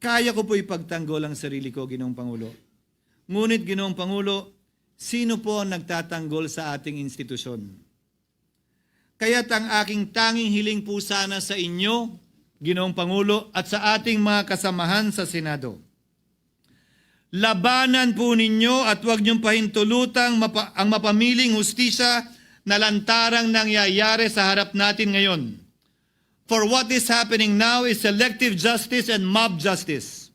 Kaya ko po ipagtanggol ang sarili ko, Ginoong Pangulo. Ngunit, Ginoong Pangulo, sino po ang nagtatanggol sa ating institusyon? Kaya't ang aking tanging hiling po sana sa inyo, Ginoong Pangulo, at sa ating mga kasamahan sa Senado. Labanan po ninyo at huwag niyong pahintulutang mapa- ang mapamiling hustisya na lantarang nangyayari sa harap natin ngayon. For what is happening now is selective justice and mob justice.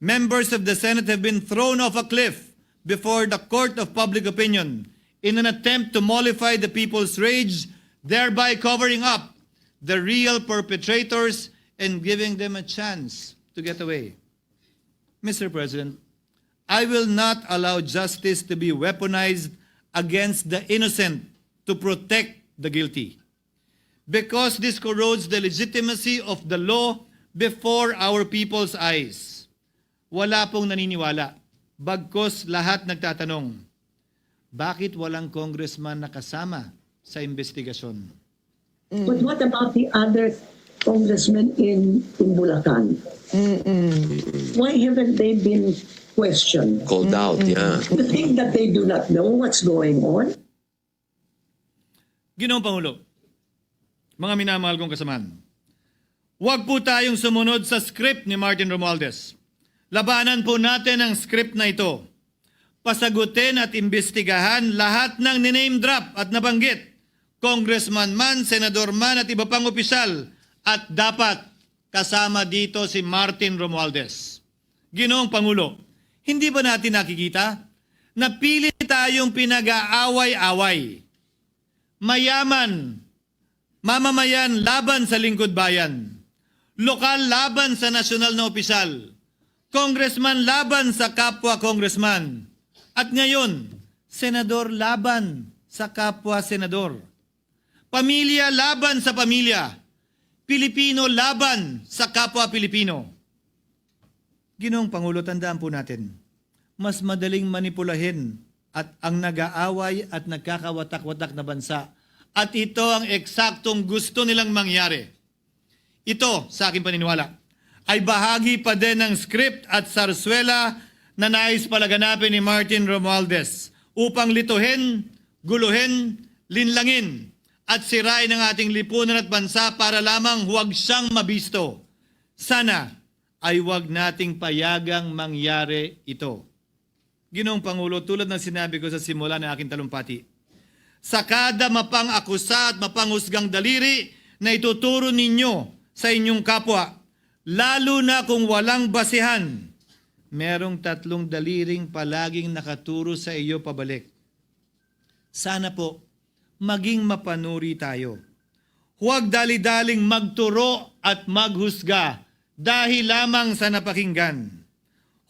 Members of the Senate have been thrown off a cliff before the court of public opinion in an attempt to mollify the people's rage, thereby covering up the real perpetrators and giving them a chance to get away. Mr. President, I will not allow justice to be weaponized against the innocent to protect the guilty. Because this corrodes the legitimacy of the law before our people's eyes. Wala pong naniniwala. Bagkos lahat nagtatanong, bakit walang congressman na kasama sa investigasyon? But what about the other congressmen in, in Bulacan? Why haven't they been questioned? Called out, yeah. You think that they do not know what's going on? Ginoong Pangulo, mga minamahal kong kasamaan, huwag po tayong sumunod sa script ni Martin Romualdez. Labanan po natin ang script na ito. Pasagutin at imbestigahan lahat ng niname drop at nabanggit, congressman man, senador man at iba pang opisyal at dapat kasama dito si Martin Romualdez. Ginoong Pangulo, hindi ba natin nakikita na pili tayong pinag-aaway-away? mayaman, mamamayan laban sa lingkod bayan, lokal laban sa nasyonal na opisyal, congressman laban sa kapwa congressman, at ngayon, senador laban sa kapwa senador, pamilya laban sa pamilya, Pilipino laban sa kapwa Pilipino. Ginoong Pangulo, tandaan po natin, mas madaling manipulahin at ang nag-aaway at nagkakawatak-watak na bansa. At ito ang eksaktong gusto nilang mangyari. Ito, sa aking paniniwala, ay bahagi pa din ng script at sarswela na nais palaganapin ni Martin Romualdez upang lituhin, guluhin, linlangin at sirain ang ating lipunan at bansa para lamang huwag siyang mabisto. Sana ay huwag nating payagang mangyari ito. Ginoong Pangulo, tulad ng sinabi ko sa simula ng aking talumpati, sa kada mapang akusa at mapanghusgang daliri na ituturo ninyo sa inyong kapwa, lalo na kung walang basihan, merong tatlong daliring palaging nakaturo sa iyo pabalik. Sana po, maging mapanuri tayo. Huwag dali-daling magturo at maghusga dahil lamang sa napakinggan.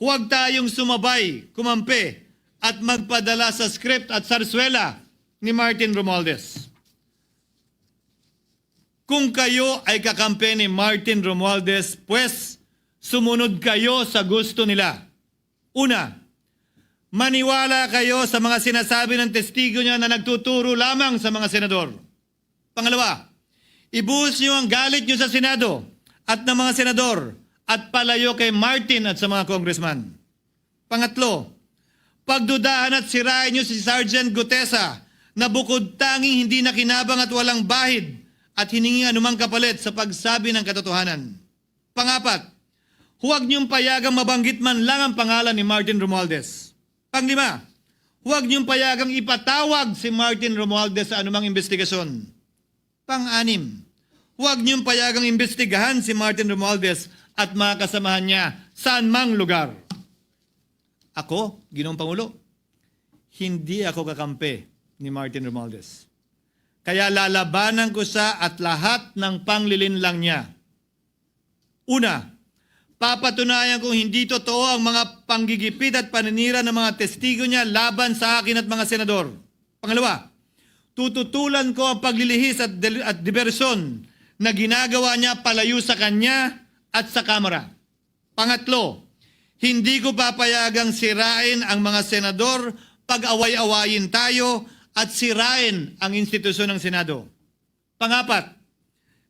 Huwag tayong sumabay, kumampi, at magpadala sa script at sarswela ni Martin Romualdez. Kung kayo ay kakampi ni Martin Romualdez, pues sumunod kayo sa gusto nila. Una, maniwala kayo sa mga sinasabi ng testigo niya na nagtuturo lamang sa mga senador. Pangalawa, ibuhos niyo ang galit niyo sa Senado at ng mga senador at palayo kay Martin at sa mga congressman. Pangatlo, pagdudahan at sirain niyo si Sergeant Gutesa na bukod tanging hindi nakinabang at walang bahid at hiningi anumang kapalit sa pagsabi ng katotohanan. Pangapat, huwag niyong payagang mabanggit man lang ang pangalan ni Martin Romualdez. Panglima, huwag niyong payagang ipatawag si Martin Romualdez sa anumang investigasyon. Pang-anim, huwag niyong payagang imbestigahan si Martin Romualdez at mga kasamahan niya saan mang lugar. Ako, Ginoong Pangulo, hindi ako kakampi ni Martin Romualdez. Kaya lalabanan ko siya at lahat ng panglilinlang niya. Una, papatunayan kong hindi totoo ang mga panggigipit at paninira ng mga testigo niya laban sa akin at mga senador. Pangalawa, tututulan ko ang paglilihis at, at diversyon na ginagawa niya palayo sa kanya at sa Kamara. Pangatlo, hindi ko papayagang sirain ang mga senador pag away-awayin tayo at sirain ang institusyon ng Senado. Pangapat,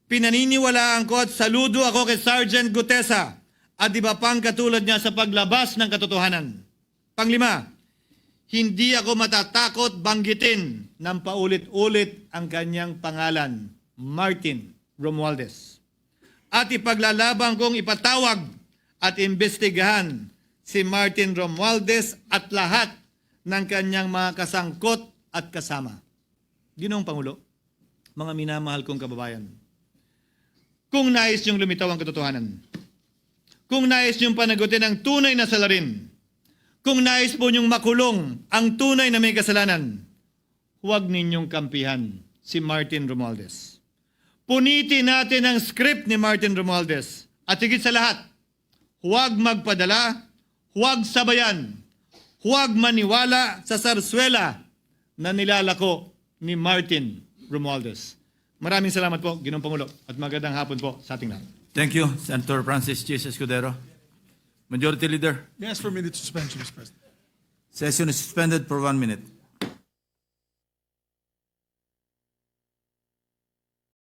pinaniniwalaan ko at saludo ako kay Sergeant Gutesa at iba pang katulad niya sa paglabas ng katotohanan. Panglima, hindi ako matatakot banggitin ng paulit-ulit ang kanyang pangalan, Martin Romualdez. At ipaglalaban kong ipatawag at imbestigahan si Martin Romualdez at lahat ng kanyang mga kasangkot at kasama. Ginoong Pangulo, mga minamahal kong kababayan, kung nais niyong lumitaw ang katotohanan, kung nais niyong panagutin ang tunay na salarin, kung nais po niyong makulong ang tunay na may kasalanan, huwag ninyong kampihan si Martin Romualdez. Punitin natin ang script ni Martin Romualdez. At higit sa lahat, huwag magpadala, huwag sabayan, huwag maniwala sa sarswela na nilalako ni Martin Romualdez. Maraming salamat po, Ginoong Pangulo, at magandang hapon po sa ating lahat. Thank you, Senator Francis Chis Escudero. Majority Leader, ask for a minute suspension, Mr. President? session is suspended for one minute.